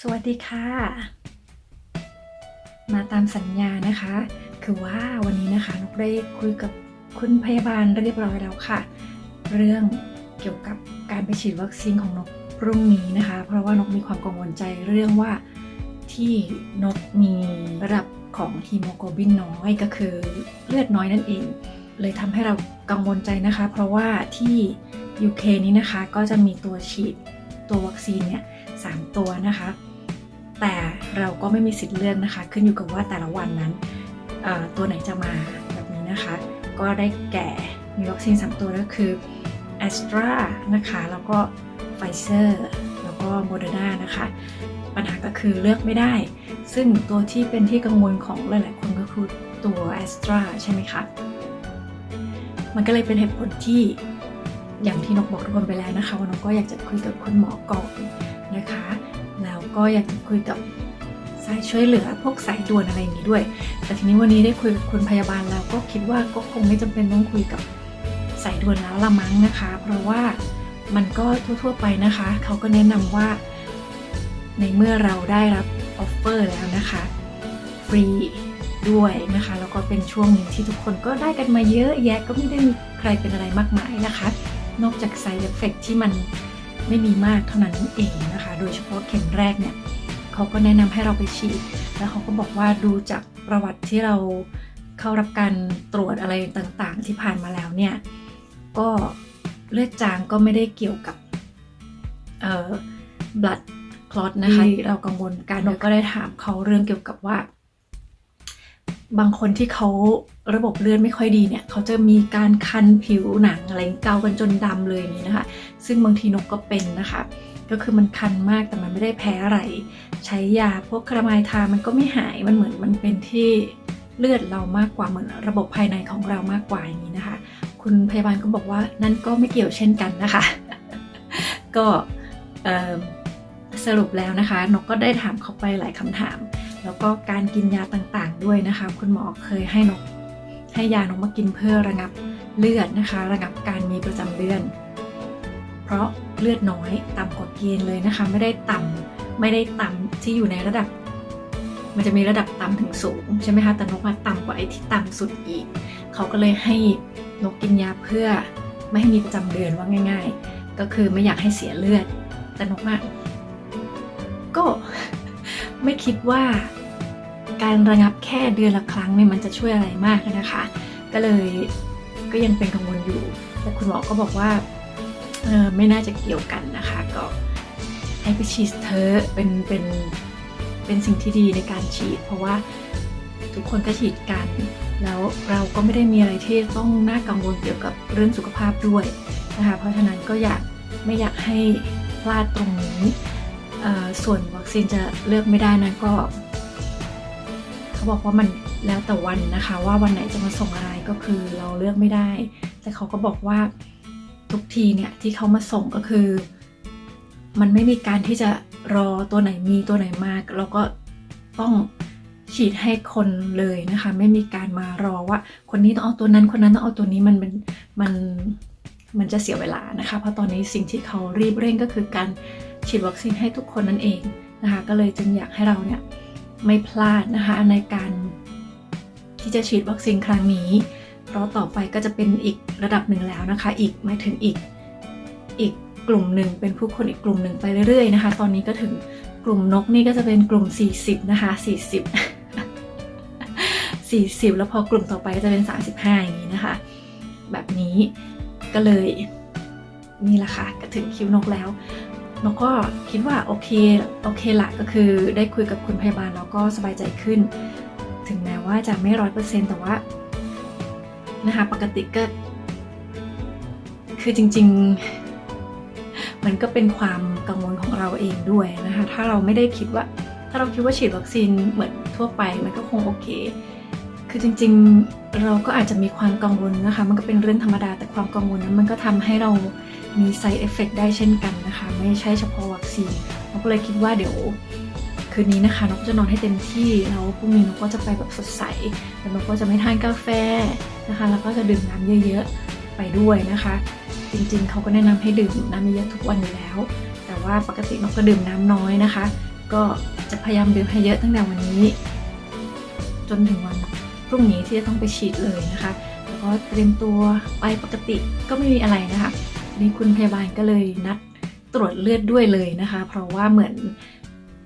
สวัสดีค่ะ มาตามสัญญานะคะ คือว่าวันนี้นะคะนกได้คุยกับคุณพยาบาลเรียบร้อยแล้วค่ะ เรื่องเกี่ยวกับการไปฉีดวัคซีนของนกพรุ่งนี้นะคะ เพราะว่านกมีความกังวลใจเรื่องว่าที่นกมีระดับของฮีโมโกลบินน้อยก็คือเลือดน้อยนั่นเอง เลยทำให้เรากังวลใจนะคะ เพราะว่าที่ UK นี้นะคะก็จะมีตัวฉีดตัววัคซีนเนี่ย สามตัวนะคะ แต่เราก็ไม่มีสิทธิ์เลือกนะคะ ขึ้นอยู่กับว่าแต่ละวันนั้นตัวไหนจะมาแบบนี้นะคะ ก็ได้แก่มีวัคซีน 3 ตัวก็คือ a s t r a นะคะ แล้วก็ Pfizer แล้วก็ Moderna นะคะ ปัญหาก็คือเลือกไม่ได้ ซึ่งตัวที่เป็นที่กังวลของหลาย ๆ คนก็คือตัว a s t r a ใช่ไหมคะ มันก็เลยเป็นเหตุผลที่อย่างที่นกบอกทุกคนไปแล้วนะคะว่านกก็อยากจะคุยกับคุณหมอก่อน นะคะ แล้วก็อยากคุยกับสายช่วยเหลือพวกสายด่วนอะไรอย่างนี้ด้วย แต่ทีนี้วันนี้ได้คุยกับคุณพยาบาลแล้วก็คิดว่าก็คงไม่จำเป็นต้องคุยกับสายด่วนแล้วละมั้งนะคะ เพราะว่ามันก็ทั่วๆไปนะคะ เขาก็แนะนำว่า ในเมื่อเราได้รับออฟเฟอร์แล้วนะคะ ฟรีด้วยนะคะ แล้วก็เป็นช่วงหนึ่งที่ทุกคนก็ได้กันมาเยอะแยะก็ไม่ได้มีใครเป็นอะไรมากมายนะคะ นอกจาก side effect ที่มัน ไม่มีมากเท่านั้นเองนะคะ โดยเฉพาะเข็มแรกเนี่ยเขาก็แนะนำให้เราไปฉีด แล้วเขาก็บอกว่าดูจากประวัติที่เราเข้ารับการตรวจอะไรต่างๆ ที่ผ่านมาแล้วเนี่ยก็เลือดจางก็ไม่ได้เกี่ยวกับเอ่อ blood clot นะคะที่เรากังวลกันเราก็ได้ถามเขาเรื่องเกี่ยวกับว่า บางคนที่เขา ระบบเลือดไม่ค่อยดีเนี่ยเขาจะมีการคันผิวหนังอะไรเกากันจนดำเลยอย่างนี้นะคะ ซึ่งบางทีนกก็เป็นนะคะ ก็คือมันคันมากแต่มันไม่ได้แพ้อะไร ใช้ยาพวกคารามายทามันก็ไม่หายมันเหมือนมันเป็นที่เลือดเรามากกว่าเหมือนระบบภายในของเรามากกว่าอย่างนี้นะคะ คุณพยาบาลก็บอกว่านั่นก็ไม่เกี่ยวเช่นกันนะคะ ก็สรุปแล้วนะคะ นกก็ได้ถามเขาไปหลายคำถาม แล้วก็การกินยาต่างๆด้วยนะคะ คุณหมอเคยให้นก ให้ยานกมากินเพื่อระงับเลือดนะคะ ระงับการมีประจำเดือน เพราะเลือดน้อยต่ำกว่าเกณฑ์เลยนะคะ ไม่ได้ต่ำไม่ได้ต่ำที่อยู่ในระดับ มันจะมีระดับต่ำถึงสูงใช่ไหมคะแต่นกมาต่ำกว่าไอ้ที่ต่ำสุดอีก เขาก็เลยให้นกกินยาเพื่อไม่ให้มีประจำเดือนว่าง่าย ๆ ก็คือไม่อยากให้เสียเลือด แต่นกอะก็ไม่คิดว่า การระงับแค่เดือนละครั้งเนี่ยมันจะช่วยอะไรมากนะคะ ก็เลยก็ยังเป็นกังวลอยู่ แต่คุณหมอก็บอกว่าเออไม่น่าจะเกี่ยวกันนะคะ ก็ให้ไปฉีดเธอเป็นเป็นเป็นสิ่งที่ดีในการฉีด เพราะว่าทุกคนก็ฉีดกัน แล้วเราก็ไม่ได้มีอะไรที่ต้องน่ากังวลเกี่ยวกับเรื่องสุขภาพด้วยนะคะ เพราะฉะนั้นก็อยากไม่อยากให้พลาดตรงนี้ส่วนวัคซีนจะเลือกไม่ได้นะก็ เขาบอกว่ามันแล้วแต่วันนะคะ ว่าวันไหนจะมาส่งอะไรก็คือเราเลือกไม่ได้ แต่เขาก็บอกว่าทุกทีเนี่ยที่เขามาส่งก็คือ มันไม่มีการที่จะรอตัวไหนมีตัวไหนมากเราก็ต้องฉีดให้คนเลยนะคะ ไม่มีการมารอว่า คนนี้ต้องเอาตัวนั้นคนนั้นต้องเอาตัวนี้มันมันมันมันจะเสียเวลานะคะ เพราะตอนนี้สิ่งที่เขารีบเร่งก็คือการฉีดวัคซีนให้ทุกคนนั่นเองนะคะ ก็เลยจึงอยากให้เราเนี่ย ไม่พลาดนะคะในการที่จะฉีดวัคซีนครั้งนี้ เพราะต่อไปก็จะเป็นอีกระดับหนึ่งแล้วนะคะ อีกหมายถึงอีกอีกกลุ่มหนึ่งเป็นผู้คนอีกกลุ่มหนึ่งไปเรื่อยๆนะคะ ตอนนี้ก็ถึงกลุ่มนกนี่ก็จะเป็นกลุ่ม 40 นะคะ 40 40 แล้วพอกลุ่มต่อไปก็จะเป็น 35 อย่างนี้นะคะ แบบนี้ก็เลยนี่แหละค่ะก็ถึงคิวนกแล้ว นกก็คิดว่าโอเคโอเคละก็คือได้คุยกับคุณพยาบาลแล้วก็สบายใจขึ้น ถึงแม้ว่าจะไม่ร้อยเปอร์เซ็นต์แต่ว่านะคะปกติก็คือจริง ๆ มันก็เป็นความกังวลของเราเองด้วยนะคะถ้าเราไม่ได้คิดว่าถ้าเราคิดว่าฉีดวัคซีนเหมือนทั่วไปมันก็คงโอเค คือจริงๆเราก็อาจจะมีความกังวลนะคะ มันก็เป็นเรื่องธรรมดาแต่ความกังวลนั้นมันก็ทำให้เรามี side effect ได้เช่นกันนะคะ ไม่ใช่เฉพาะวัคซีนเราก็เลยคิดว่าเดี๋ยวคืนนี้นะคะนกก็จะนอนให้เต็มที่แล้วพรุ่งนี้นกก็จะไปแบบสดใสแล้วนกก็จะไม่ทานกาแฟนะคะ แล้วก็จะดื่มน้ำเยอะๆไปด้วยนะคะ จริงๆเขาก็แนะนำให้ดื่มน้ำเยอะทุกวันอยู่แล้ว แต่ว่าปกตินกก็ดื่มน้ำน้อยนะคะ ก็จะพยายามดื่มให้เยอะตั้งแต่วันนี้ จนถึงวัน พรุ่งนี้ที่จะต้องไปฉีดเลยนะคะ แล้วก็เตรียมตัวไปปกติก็ไม่มีอะไรนะคะนี่คุณพยาบาลก็เลยนัดตรวจเลือดด้วยเลยนะคะ เพราะว่าเหมือน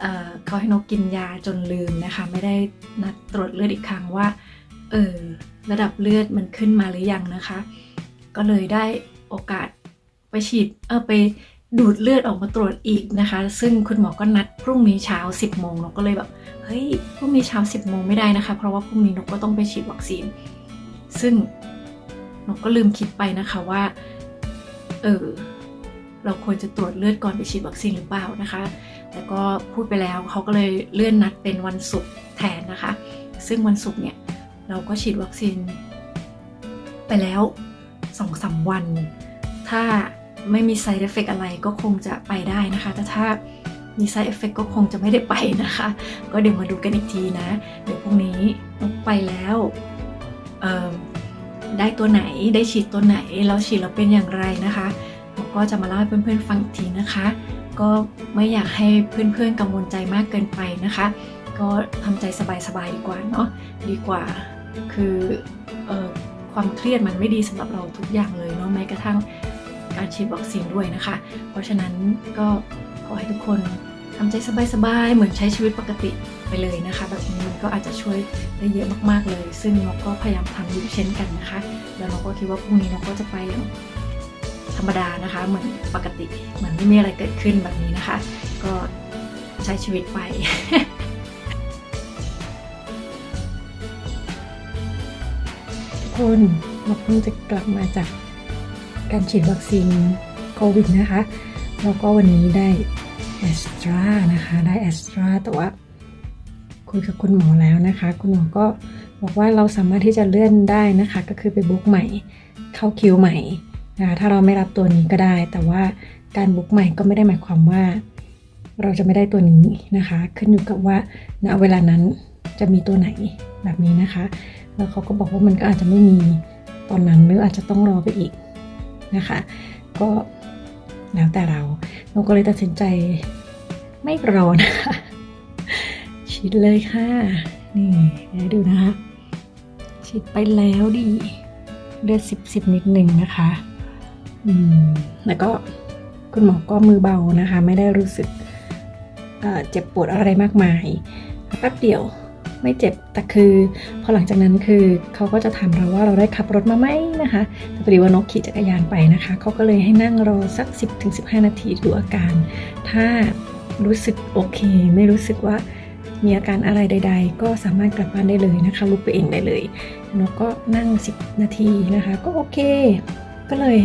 เออเขาให้นกกินยาจนลืมนะคะ ไม่ได้นัดตรวจเลือดอีกครั้งว่าเออระดับเลือดมันขึ้นมาหรือยังนะคะ ก็เลยได้โอกาสไปฉีดเออไป ดูดเลือดออกมาตรวจอีกนะคะ ซึ่งคุณหมอก็นัดพรุ่งนี้เช้า 10โมงนกก็เลยแบบเฮ้ยพรุ่งนี้เช้า 10โมงไม่ได้นะคะ เพราะว่าพรุ่งนี้นกก็ต้องไปฉีดวัคซีน ซึ่งนกก็ลืมคิดไปนะคะว่าเออเราควรจะตรวจเลือดก่อนไปฉีดวัคซีนหรือเปล่านะคะ แต่ก็พูดไปแล้วเขาก็เลยเลื่อนนัดเป็นวันศุกร์แทนนะคะ ซึ่งวันศุกร์เนี่ยเราก็ฉีดวัคซีนไปแล้วสองสามวัน ถ้า ไม่มี side effect อะไรก็คงจะไปได้นะคะ แต่ถ้ามี side effect ก็คงจะไม่ได้ไปนะคะ ก็เดี๋ยวมาดูกันอีกทีนะ เดี๋ยวพรุ่งนี้นกไปแล้วได้ตัวไหนได้ฉีดตัวไหนแล้วฉีดแล้วเป็นอย่างไรนะคะนกก็จะมาเล่าให้เพื่อนๆฟังอีกทีนะคะ ก็ไม่อยากให้เพื่อนๆกังวลใจมากเกินไปนะคะ ก็ทำใจสบายๆดีกว่าเนาะดีกว่าคือออความเครียดมันไม่ดีสำหรับเราทุกอย่างเลยเนาะแม้กระทั่ง การฉีดวัคซีนด้วยนะคะ เพราะฉะนั้นก็ขอให้ทุกคนทำใจสบายๆ เหมือนใช้ชีวิตปกติไปเลยนะคะ แบบนี้มันก็อาจจะช่วยได้เยอะมากๆเลย ซึ่งนกก็พยายามทำอยู่เช่นกันนะคะ แล้วนกก็คิดว่าพรุ่งนี้นกก็จะไปอย่างธรรมดานะคะ เหมือนปกติเหมือนไม่มีอะไรเกิดขึ้นแบบนี้นะคะ ก็ใช้ชีวิตไปทุกคนเราเพิ่งจะกลับมาจาก การฉีดวัคซีนโควิดนะคะ แล้วก็วันนี้ได้แอสตรานะคะ ได้แอสตราแต่ว่าคุยกับคุณหมอแล้วนะคะ คุณหมอก็บอกว่าเราสามารถที่จะเลื่อนได้นะคะ ก็คือไปบุ๊กใหม่ เข้าคิวใหม่นะคะถ้าเราไม่รับตัวนี้ก็ได้ แต่ว่าการบุ๊กใหม่ก็ไม่ได้หมายความว่า เราจะไม่ได้ตัวนี้นะคะ ขึ้นอยู่กับว่าณเวลานั้นจะมีตัวไหนแบบนี้นะคะ แล้วเขาก็บอกว่ามันก็อาจจะไม่มีตอนนั้นหรืออาจจะต้องรอไปอีก นะคะ ก็แล้วแต่เราเราก็เลยตัดสินใจไม่รอนะคะฉีดเลยค่ะ นี่เดี๋ยวดูนะคะฉีดไปแล้วดีเลือดสิบสิบนิดหนึ่งนะคะ อืม แล้วก็คุณหมอก็มือเบานะคะ ไม่ได้รู้สึกเจ็บปวดอะไรมากมายแป๊บเดียว ไม่เจ็บ แต่คือพอหลังจากนั้นคือเขาก็จะถามเราว่าเราได้ขับรถมาไหมนะคะแต่พอดีว่านกขี่จักรยานไปนะคะเขาก็เลยให้นั่งรอสัก 10-15 นาทีดูอาการ ถ้ารู้สึกโอเค ไม่รู้สึกว่ามีอาการอะไรใด ๆ ก็สามารถกลับบ้านได้เลยนะคะลุกไปเองได้เลยนกก็นั่ง 10 นาทีนะคะ ก็โอเค ก็เลย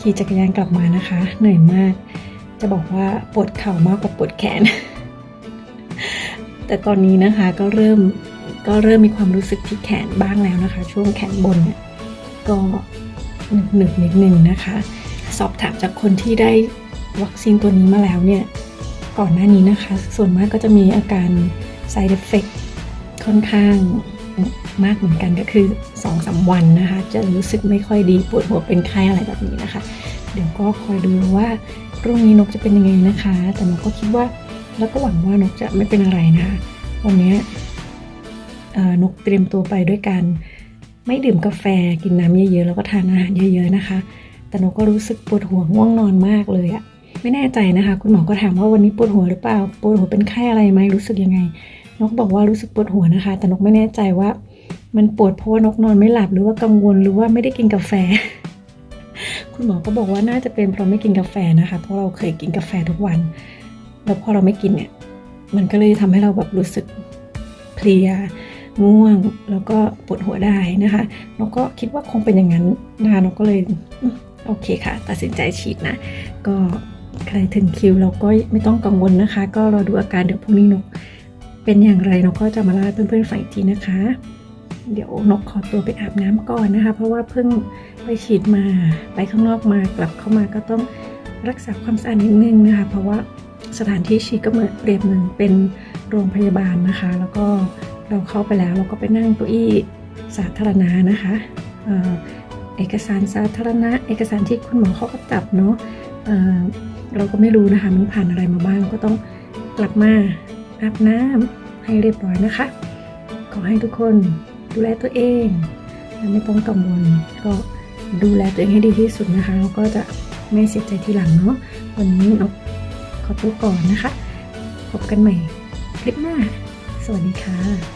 ขี่จักรยานกลับมานะคะ เหนื่อยมาก จะบอกว่าปวดเข่ามากกว่าปวดแขน แต่ตอนนี้นะคะก็เริ่มก็เริ่มมีความรู้สึกที่แขนบ้างแล้วนะคะ ช่วงแขนบนเนี่ยก็หนึกหนึกๆนิดนึงนะคะ สอบถามจากคนที่ได้วัคซีนตัวนี้มาแล้วเนี่ยก่อนหน้านี้นะคะ ส่วนมากก็จะมีอาการ side effect ค่อนข้างมากเหมือนกันก็คือ2อสาวันนะคะ จะรู้สึกไม่ค่อยดีปวดหัวเป็นไข้อะไรแบบนี้นะคะ เดี๋ยวก็คอยดูว่าพรุ่งนี้นกจะเป็นยังไงนะคะ แต่นกก็คิดว่า แล้วก็หวังว่านกจะไม่เป็นอะไรนะคะวันนี้นกเตรียมตัวไปด้วยการไม่ดื่มกาแฟกินน้ำเยอะๆแล้วก็ทานอาหารเยอะๆนะคะ แต่นกก็รู้สึกปวดหัวง่วงนอนมากเลยอะไม่แน่ใจนะคะ คุณหมอก็ถามว่าวันนี้ปวดหัวหรือเปล่าปวดหัวเป็นไข้อะไรไหมรู้สึกยังไง นกบอกว่ารู้สึกปวดหัวนะคะ แต่นกไม่แน่ใจว่า มันปวดเพราะว่านกนอนไม่หลับหรือว่ากังวลหรือว่าไม่ได้กินกาแฟ คุณหมอก็บอกว่าน่าจะเป็นเพราะไม่กินกาแฟนะคะ เพราะเราเคยกินกาแฟทุกวัน แล้วพอเราไม่กินเนี่ย มันก็เลยทำให้เราแบบรู้สึกเพลียง่วงแล้วก็ปวดหัวได้นะคะนกก็คิดว่าคงเป็นอย่างนั้นนะคะนกก็เลยโอเคค่ะ ตัดสินใจฉีดนะ ก็ใครถึงคิวเราก็ไม่ต้องกังวลนะคะ ก็รอดูอาการเดี๋ยวพรุ่งนี้นก เป็นอย่างไรนกก็จะมาเล่าให้เพื่อนๆฟังอีกทีนะคะ เดี๋ยวนกขอตัวไปอาบน้ำก่อนนะคะ เพราะว่าเพิ่งไปฉีดมาไปข้างนอกมากลับเข้ามาก็ต้องรักษาความสะอาดนิดนึงนะคะ เพราะว่า สถานที่ฉีดก็เหมือนเปรียบเหมือนเป็นโรงพยาบาลนะคะ แล้วก็เราเข้าไปแล้วเราก็ไปนั่งเก้าอี้สาธารณะนะคะเอกสารสาธารณะ เอกสารที่คุณหมอเขาก็จับเนาะเเราก็ไม่รู้นะคะมันผ่านอะไรมาบ้างก็ต้องกลับมาอาบน้ำให้เรียบร้อยนะคะ ขอให้ทุกคนดูแลตัวเองไม่ต้องกังวลก็ดูแลตัวเองให้ดีที่สุดนะคะแล้วก็จะไม่เสียใจทีหลังเนาะวันนี้นก ขอตัวก่อนนะคะ พบกันใหม่คลิปหน้า สวัสดีค่ะ